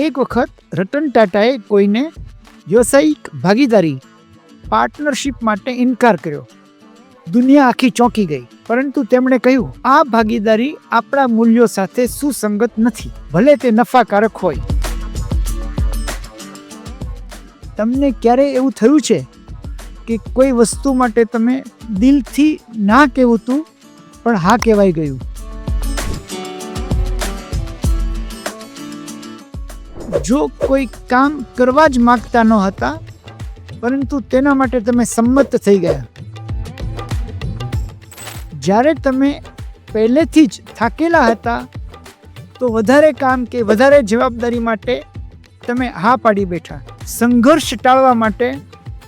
એક વખત રતન ટાટાએ કોઈને વ્યવસાયિક ભાગીદારી પાર્ટનરશિપ માટે ઇનકાર કર્યો. દુનિયા આખી ચોંકી ગઈ, પરંતુ તેમણે કહ્યું, આ ભાગીદારી આપણા મૂલ્યો સાથે સુસંગત નથી, ભલે તે નફાકારક હોય. તમને ક્યારે એવું થયું છે કે કોઈ વસ્તુ માટે તમે દિલથી ના કહેવું હતું પણ હા કહેવાઈ ગયું? જો કોઈ કામ કરવા જ માગતા ન હતા, પરંતુ તેના માટે તમે સંમત થઈ ગયા. જ્યારે તમે પહેલેથી જ થાકેલા હતા, તો વધારે કામ કે વધારે જવાબદારી માટે તમે હા પાડી બેઠા. સંઘર્ષ ટાળવા માટે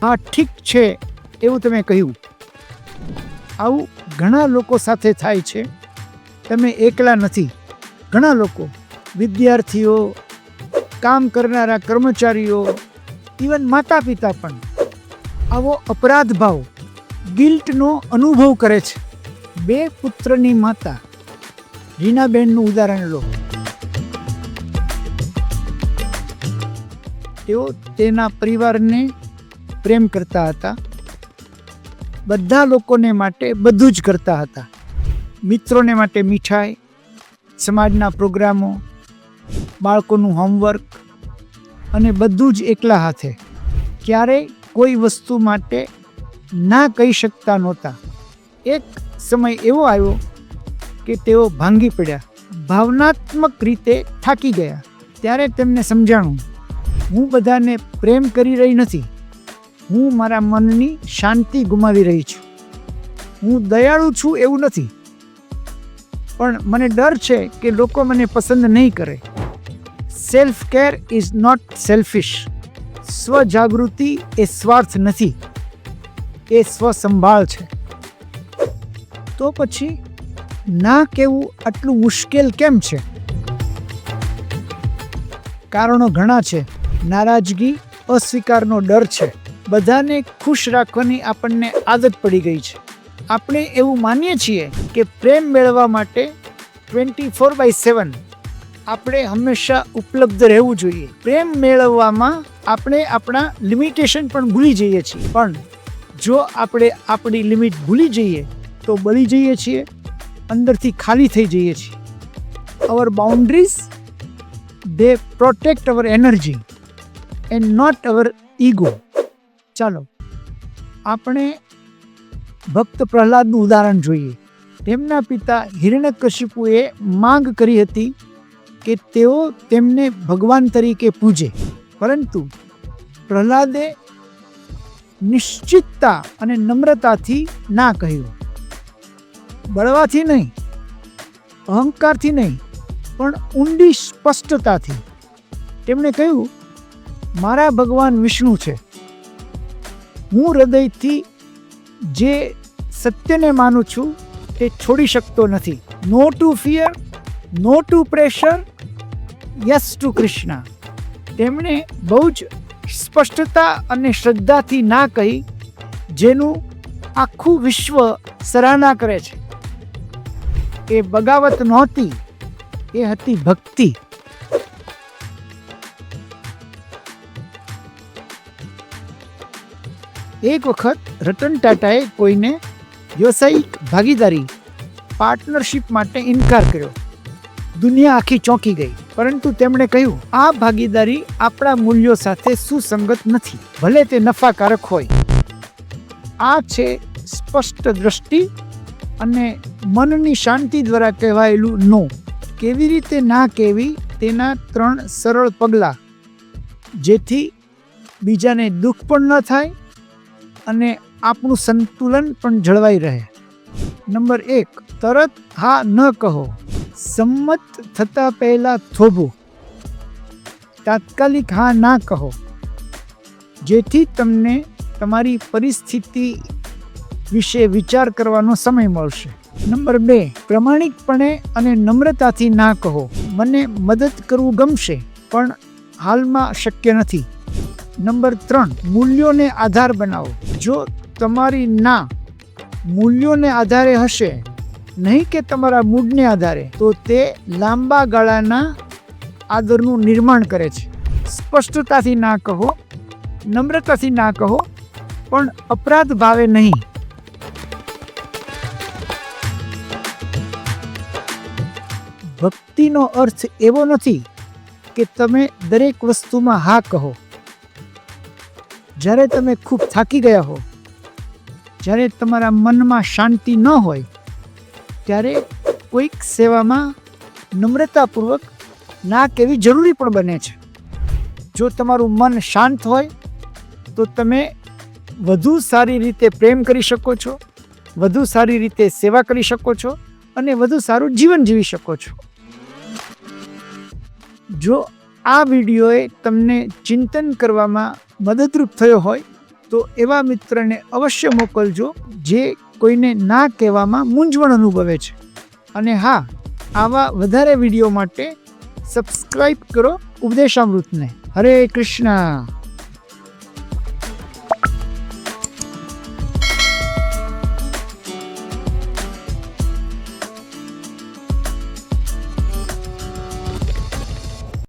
હા ઠીક છે એવું તમે કહ્યું. આવું ઘણા લોકો સાથે થાય છે. તમે એકલા નથી. ઘણા લોકો વિદ્યાર્થીઓ કામ કરનારા કર્મચારીઓ ઇવન માતા પિતા પણ, આવો અપરાધ ભાવ, ગિલ્ટનો અનુભવ કરે છે. બે પુત્રની માતા. રીનાબેનનું ઉદાહરણ લો. તેઓ તેના પરિવારને પ્રેમ કરતા હતા. બધા લોકોને માટે બધું જ કરતા હતા. મિત્રોને માટે મીઠાઈ, સમાજના પ્રોગ્રામો બાળકોનું હોમવર્ક અને બધું જ એકલા હાથે. ક્યારેય કોઈ વસ્તુ માટે ના કહી શકતા નહોતા. એક સમય એવો આવ્યો કે તેઓ ભાંગી પડ્યા. ભાવનાત્મક રીતે થાકી ગયા. ત્યારે તેમને સમજાણું, હું બધાને પ્રેમ કરી રહી નથી. હું મારા મનની શાંતિ ગુમાવી રહી છું. હું દયાળુ છું એવું નથી. પણ મને ડર છે કે લોકો મને પસંદ નહીં કરે. Self care is not selfish સ્વજાગૃતિ એ સ્વાર્થ નથી. એ સ્વસંભાળ છે. તો પછી, ના કહેવું આટલું મુશ્કેલ કેમ છે? કારણો ઘણા છે. નારાજગી, અસ્વીકારનો ડર છે. બધાને ખુશ રાખવાની આપણને આદત પડી ગઈ છે. આપણે એવું માનીએ છીએ કે પ્રેમ મેળવવા માટે ટ્વેન્ટી ફોર બાય સેવન આપણે હંમેશા ઉપલબ્ધ રહેવું જોઈએ. પ્રેમ મેળવવામાં આપણે આપણા લિમિટેશન પણ ભૂલી જઈએ છીએ. પણ જો આપણે આપણી લિમિટ ભૂલી જઈએ, તો બળી જઈએ છીએ, અંદરથી ખાલી થઈ જઈએ છીએ. Our boundaries they protect our energy and not our ego ચાલો, આપણે ભક્ત પ્રહલાદનું ઉદાહરણ જોઈએ. તેમના પિતા હિરણ્યકશિપુએ માંગ કરી હતી કે તેઓ તેમને ભગવાન તરીકે પૂજે. પરંતુ પ્રહલાદે નિશ્ચિતતા અને નમ્રતાથી ના કહ્યું. બળવાથી નહીં, અહંકારથી નહીં, પણ ઊંડી સ્પષ્ટતાથી. તેમણે કહ્યું, મારા ભગવાન વિષ્ણુ છે. હું હૃદયથી જે સત્યને માનું છું, તે છોડી શકતો નથી. No to fear no to pressure, yes to Krishna. તેમણે બહુ જ સ્પષ્ટતા અને શ્રદ્ધાથી ના કહી જેનું આખું વિશ્વ સરાહના કરે છે. એ બગાવત નહોતી, એ હતી ભક્તિ. એક વખત રતન ટાટાએ કોઈને વ્યવસાયિક ભાગીદારી, પાર્ટનરશિપ માટે ઇનકાર કર્યો. દુનિયા આખી ચોંકી ગઈ. પરંતુ તેમણે કહ્યું, આ ભાગીદારી આપણા મૂલ્યો સાથે સુસંગત નથી. ભલે તે નફાકારક હોય. આ છે સ્પષ્ટ દ્રષ્ટિ અને મનની શાંતિ દ્વારા કહેવાયેલું નો. કેવી રીતે ના કહેવી તેના ત્રણ સરળ પગલાં. જેથી બીજાને દુઃખ પણ ન થાય અને આપણું સંતુલન પણ જળવાઈ રહે. નંબર એક, તરત હા ન કહો. સંમત થતા પહેલાં થોભો. તાત્કાલિક હા ના કહો. જેથી તમને તમારી પરિસ્થિતિ વિશે વિચાર કરવાનો સમય મળશે. નંબર બે, પ્રમાણિકપણે અને નમ્રતાથી ના કહો. મને મદદ કરવું ગમશે, પણ હાલમાં શક્ય નથી. નંબર ત્રણ, મૂલ્યોને આધાર બનાવો. જો તમારી ના મૂલ્યોને આધારે હશે નહીં કે તમારા મૂડને આધારે, તો તે લાંબા ગાળાના આદરનું નિર્માણ કરે છે. સ્પષ્ટતાથી ના કહો, નમ્રતાથી ના કહો, પણ અપરાધ ભાવે નહીં. ભક્તિનો અર્થ એવો નથી કે તમે દરેક વસ્તુમાં હા કહો. જ્યારે તમે ખૂબ થાકી ગયા હો, જ્યારે તમારા મનમાં શાંતિ ન હોય ત્યારે કોઈક સેવામાં નમ્રતાપૂર્વક ના કહેવી જરૂરી પણ બને છે. જો તમારું મન શાંત હોય, તો તમે વધુ સારી રીતે પ્રેમ કરી શકો છો, વધુ સારી રીતે સેવા કરી શકો છો અને વધુ સારું જીવન જીવી શકો છો. જો આ વિડીયોએ તમને ચિંતન કરવામાં મદદરૂપ થયો હોય, તો એવા મિત્રને અવશ્ય મોકલજો, જે કોઈને ના કહેવામાં મૂંઝવણ અનુભવે છે. અને હા, આવા વધારે વીડિયો માટે સબસ્ક્રાઈબ કરો ઉપદેશામૃતને. હરે કૃષ્ણ!